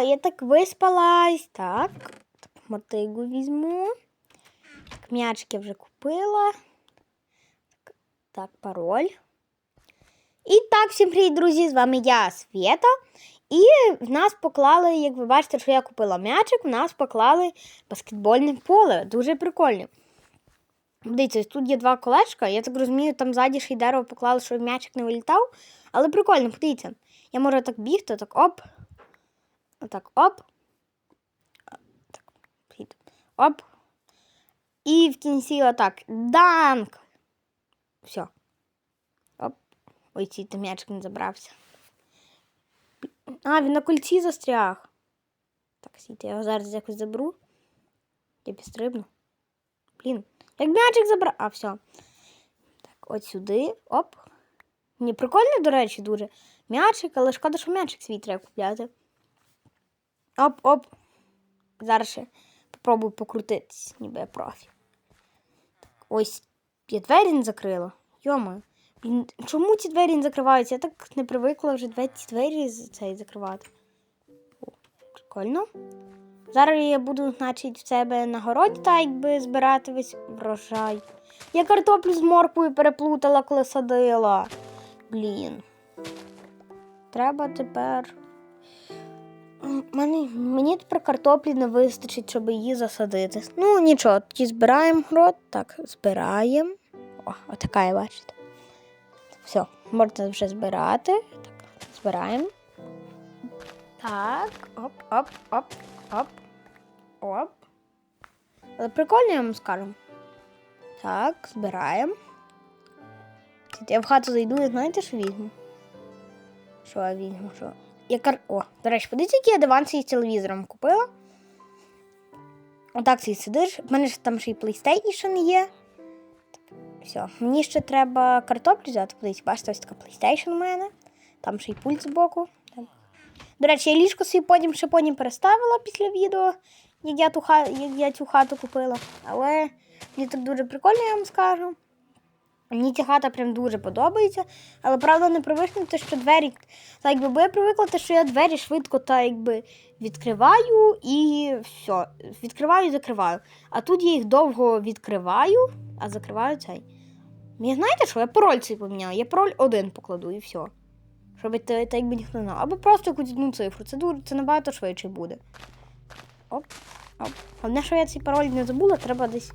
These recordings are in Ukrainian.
я так виспалась. Так, так мотигу візьму. Так, м'ячик я вже купила. Так, так, пароль. І так, всім привіт, друзі! З вами я, Свєта. І в нас поклали, як ви бачите, що я купила м'ячик, в нас поклали баскетбольне поле. Дуже прикольне. Дивіться, тут є два колечка. Я так розумію, там ззаді ще й дерево поклали, щоб м'ячик не вилітав. Але прикольно, подивіться. Я можу так бігти, так оп. Отак оп. Так. Оп. І в кінці отак. Данк. Все. Оп. Ой, цей м'ячик не забрався. А, він на кольці застряг. Так, сійте, я його зараз якось заберу. Я підстрибну. Блін. Як м'ячик забрав. А, все. Так, от сюди. Оп. Мені прикольно, до речі, дуже. М'ячик, але шкода, що м'ячик свій треба купляти. Оп-оп. Зараз ще попробую покрутитись, ніби я профі. Ось я двері не закрила. Йома. Блін, чому ці двері не закриваються? Я так не привикла вже ці двері цей закривати. О, прикольно. Зараз я буду, значить, в себе на городі так якби збирати весь врожай. Я картоплю з морквою переплутала, коли садила. Блін. Треба тепер. Мені, мені тепер картоплі не вистачить, щоб її засадити. Ну, нічого, тоді збираємо город. Так, збираємо. О, отака, я бачите. Все, можна вже збирати. Так, збираємо. Так, оп, оп, оп, оп, оп. Але прикольно, я вам скажу. Так, збираємо. Я в хату зайду і знаєте, що візьму? Що я візьму? Що? Я кар... О, до речі, подивіться, який я диван з телевізором купила. Отак цей сидиш. У мене ж там ще й PlayStation є. Все. Мені ще треба картоплю взяти. Подивіться, бачите, ось така PlayStation у мене. Там ще й пульт збоку. До речі, я ліжко собі потім ще потім переставила після відео, як я, ту як я цю хату купила. Але мені так дуже прикольно, я вам скажу. Мені ця хата прям дуже подобається, але правда не привикну, те, що двері. Так якби бо я привикла, те, що я двері швидко та якби відкриваю і все. Відкриваю і закриваю. А тут я їх довго відкриваю, а закриваю цей. Я знаєте що? Я пароль цей поміняла. Я пароль один покладу і все. Щоб це так якби ніхто не знав. Або просто якусь одну цифру. Це дуже це набагато швидше буде. Оп, оп. Головне, що я цей пароль не забула, треба десь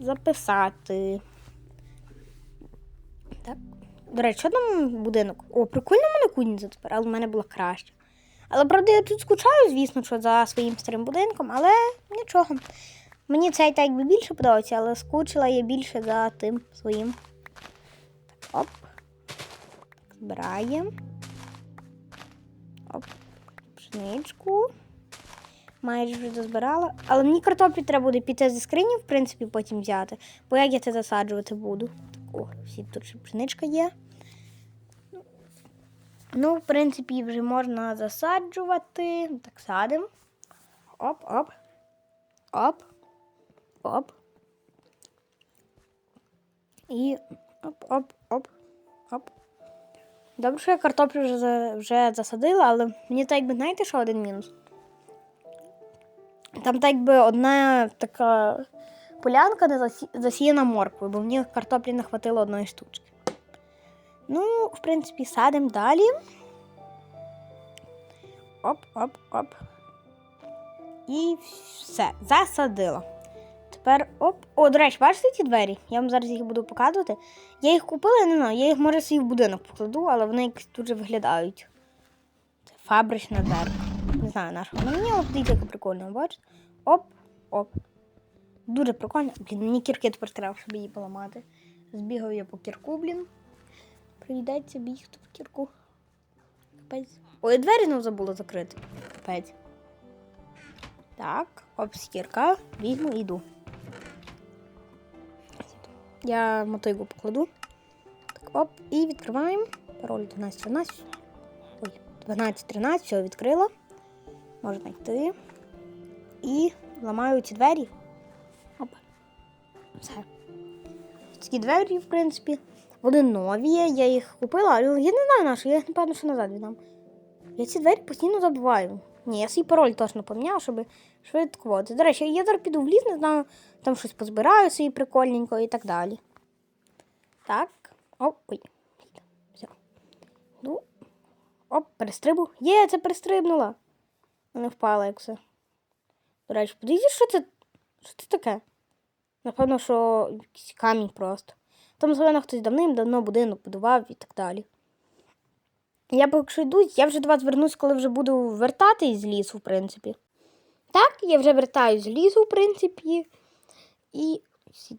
записати. Так. До речі, що там будинок? О, прикольно в мене кузниця тепер, але в мене була краще. Але правда, я тут скучаю, звісно, що за своїм старим будинком, але нічого. Мені цей так якби більше подобається, але скучила я більше за тим своїм. Так, оп. Збираємо. Оп. Пшеничку. Майже вже дозбирала. Але мені картоплі треба буде піти зі скрині, в принципі, потім взяти. Бо як я це засаджувати буду? О, всі тут ще пшеничка є. Ну, в принципі, вже можна засаджувати. Так, садимо. Оп, оп. Оп. Оп. І оп, оп. Добре, що я картоплю вже, вже засадила, але мені так якби, знаєте, що один мінус? Там так якби одна така полянка засі... засіяна морквою, бо мені картоплі не хватило одної штучки. Ну, в принципі, садимо далі. Оп, оп, оп. І все, засадила. Тепер оп. О, до речі, бачите ці двері? Я вам зараз їх буду показувати. Я їх купила, я не знаю, я їх може собі в будинок покладу, але вони якось дуже виглядають. Це фабрична дверка. Не знаю на що. вона Мені от дивіться, яка прикольна, бачите? Оп, оп. Дуже прикольно. Блін, мені кірки тепер треба, щоб її поламати. Збігав я по кірку, блін. Прийдеться бігти по кірку. Капець. Ой, двері не забула закрити. Капець. Так, оп, скірка. Візьму і йду. Я мотигу покладу. Так, оп, і відкриваємо. Пароль 12, 13. Ой, 12, 13, все, відкрила. Можна йти. І ламаю ці двері. Все. Ці двері, в принципі, вони нові. Я їх купила, але я не знаю на що, я їх, напевно, що назад віддам. Я ці двері постійно забуваю. Ні, я свій пароль точно поміняв, щоб швидко. До речі, я зараз піду в ліс, не знаю, там щось позбираю собі прикольненько і так далі. Так. Ой. Все. Ну. Оп, перестрибу. Є, це перестрибнула. Не впала, як все. До речі, подивіться, що це? Що це таке? Напевно, що якийсь камінь просто. Там, звичайно, хтось давним-давно будинок будував і так далі. Я поки що йду, я вже до вас вернусь, коли вже буду вертатись з лісу, в принципі. Так, я вже вертаюсь з лісу, в принципі. І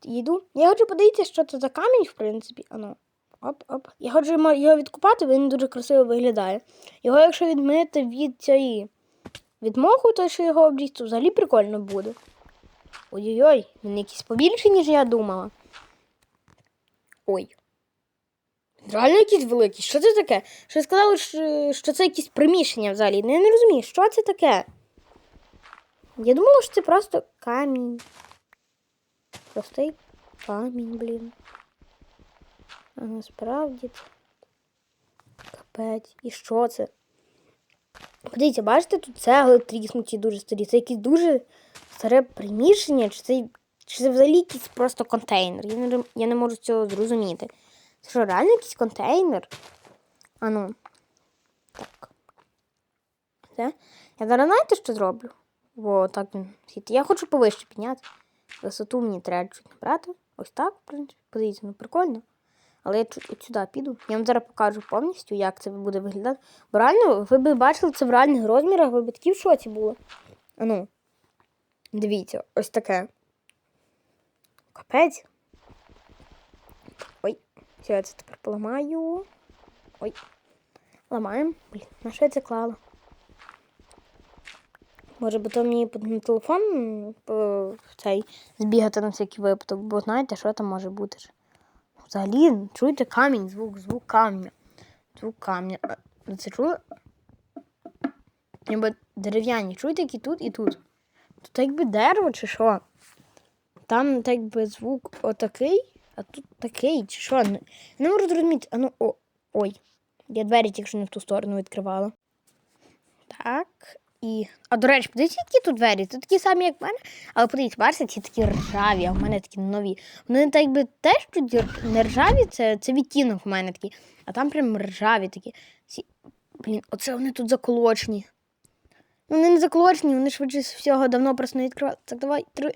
йду. Я хочу подивитися, що це за камінь, в принципі. Ано. Оп, оп. Я хочу його відкупати, він дуже красиво виглядає. Його, якщо відмити від цієї від моху, то що його обрізти, то взагалі прикольно буде. Ой-ой-ой, він якийсь побільший, ніж я думала. Ой. Реально якийсь великий. Що це таке? Що сказали, що, це якісь приміщення взагалі. Ну, я не розумію, що це таке. Я думала, що це просто камінь. Простий камінь, блін. А насправді капець. І що це? Подивіться, бачите, тут цегли тріснуті дуже старі. Це якесь дуже старе приміщення, чи це, чи це взагалі якийсь просто контейнер? Я не, я не можу цього зрозуміти. Це що, реально якийсь контейнер? А ну. Так. Це. Я зараз знаєте, що зроблю? Бо так він. Я хочу повище підняти. Висоту мені треба чуть набрати. Ось так, в принципі. Подивіться, ну прикольно. Але я от сюди піду. Я вам зараз покажу повністю, як це буде виглядати. Бо реально, ви б бачили це в реальних розмірах, ви б такі в шоці були. Ну. Дивіться, ось таке. Капець. Ой, все, я це тепер поламаю. Ой. Ламаємо. Блін, на що я це клала? Може би то мені на телефон в цей збігати на всякий випадок, бо знаєте, що там може бути ж. Взагалі, чуєте камінь, звук, звук камня. Звук камня. Це чули? Ніби дерев'яні, чуєте, які тут і тут. Тут якби дерево чи що? Там так би звук отакий, а тут такий, чи що? Ну, Не можу зрозуміти. А ну, о, ой. Я двері тільки що не в ту сторону відкривала. Так. І. А до речі, подивіться, які тут двері. Тут такі самі, як в мене. Але подивіться, бачите, ці такі ржаві, а в мене такі нові. Вони так би теж тут не ржаві, це, це відтінок в мене такий. А там прям ржаві такі. Ці... Блін, оце вони тут заколочені. Вони не заколочені, вони швидше всього давно просто не відкривали. Так, давай, три,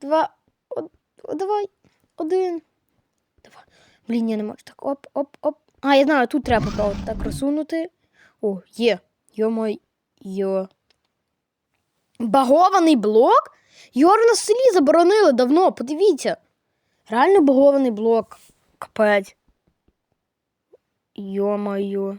два, од, давай, один. Давай. Блін, я не можу. Так, оп, оп, оп. А, я знаю, тут треба попробувати так розсунути. О, є. Йо-мой. Йо. Багований блок? Його на селі заборонили давно, подивіться. Реально багований блок. Капець. Йо-моє.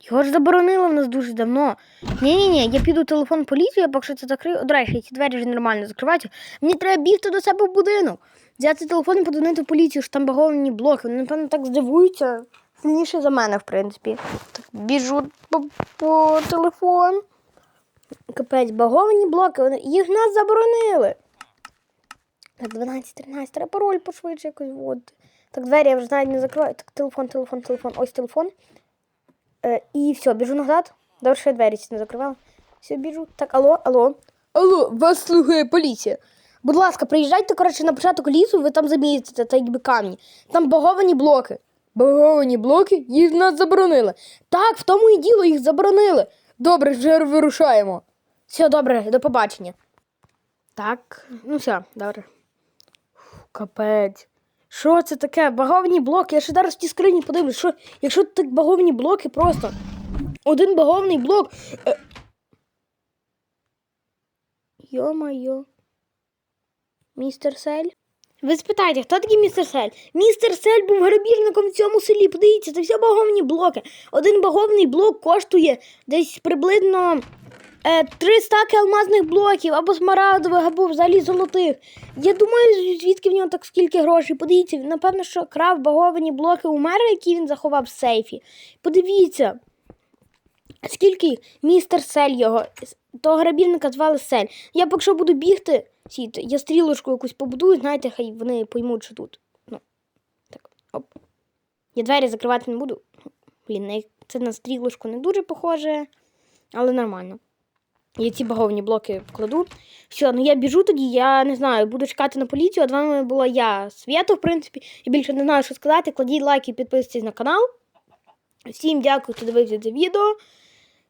Його ж заборонили в нас дуже давно. Ні-ні-ні, я піду телефон поліцію, поки що це закрию. До речі, ці двері вже нормально закриваються. Мені треба бігти до себе в будинок. Взяти телефон і подзвонити в поліцію, що там баговані блоки. Вони, напевно, так здивуються. Сильніше за мене, в принципі. Так, біжу по, по телефон. Капець, баговані блоки, вони, їх нас заборонили. Так, 12, 13, треба пароль пошвидше якось вводити. Так, двері я вже навіть не закриваю. Так, телефон, телефон, телефон. Ось телефон. Е, і все, біжу назад. Добре, що я двері не закривала. Все, біжу. Так, алло, алло. Алло, вас слухає поліція. Будь ласка, приїжджайте, коротше, на початок лісу, ви там замітите, та якби камні. Там баговані блоки. Баговані блоки? Їх нас заборонили. Так, в тому і діло, їх заборонили. Добре, вже вирушаємо. Все, добре, до побачення. Так, ну все, добре. Фу, Капець. Що це таке? Баговані блоки. Я ще зараз в тій скрині подивлюсь, що якщо так баговані блоки просто. Один багований блок. Е... Йо-майо. Містер Сель? Ви спитайте, хто такий містер Сель? Містер Сель був грабіжником в цьому селі. Подивіться, це все баговані блоки. Один багований блок коштує десь приблизно е, три стаки алмазних блоків, або смарагдових, або взагалі золотих. Я думаю, звідки в нього так скільки грошей. Подивіться, напевно, що крав баговані блоки у мера, які він заховав в сейфі. Подивіться. Скільки містер Сель його, того грабіжника звали Сель. Я поки що буду бігти, сіти, я стрілочку якусь побудую, знаєте, хай вони поймуть, що тут. Ну, так, оп. Я двері закривати не буду. Блін, це на стрілочку не дуже похоже. Але нормально. Я ці баговні блоки вкладу. Все, ну я біжу тоді, я не знаю, буду чекати на поліцію, а з вами була я, Свята, в принципі. Я більше не знаю, що сказати. Кладіть лайки, підписуйтесь на канал. Всім дякую, хто дивився це відео.